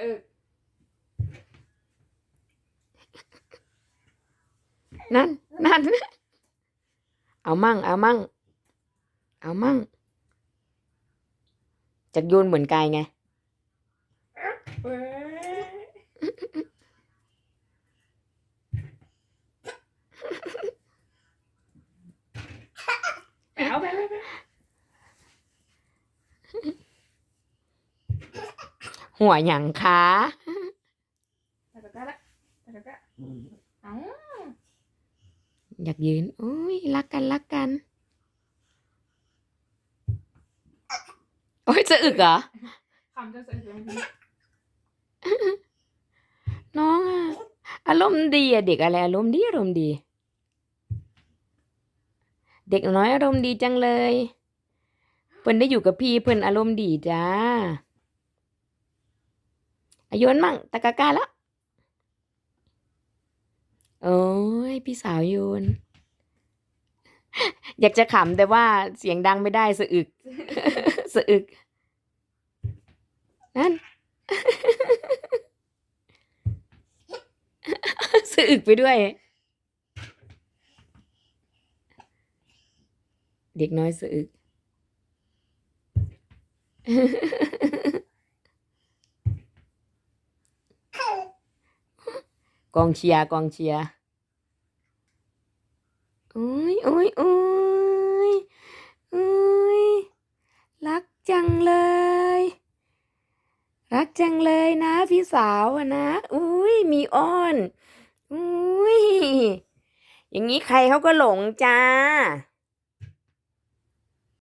ะอึกนั่น นั่น เอามั่ง เอามั่ง เอามั่ง จากโยนเหมือนกายไงเว้ยไปเอาไปไปไป หัวหยังคะตะกะกะละตะกะกะเอ้าอยากยืนโอ้ยรักกันรักกัน โอ้ยจะอึกเหรอคำจะสะอึกเลยพี่น้องอะอารมณ์ดีอะเด็กอะไรอารมณ์ดีอารมณ์ดี เด็กน้อยอารมณ์ดีจังเลย เพิ่นได้อยู่กับพี่เพิ่นอารมณ์ดีจ้าอา โยนมั่งตะกะกาแล้วโอ้ยพี่สาวโยน อยากจะขำแต่ว่าเสียงดังไม่ได้สะอึกสะอึก นั่นสะอึกไปด้วย เด็กน้อยสะอึก กองเชียร์กองเชียร์อุ้ยอุ้ยอุ้ยอุ้ยรักจังเลย รักจังเลยนะพี่สาวนะอุ้ยมีอ้อนอุ้ยอย่างนี้ใครเขาก็หลงจ้า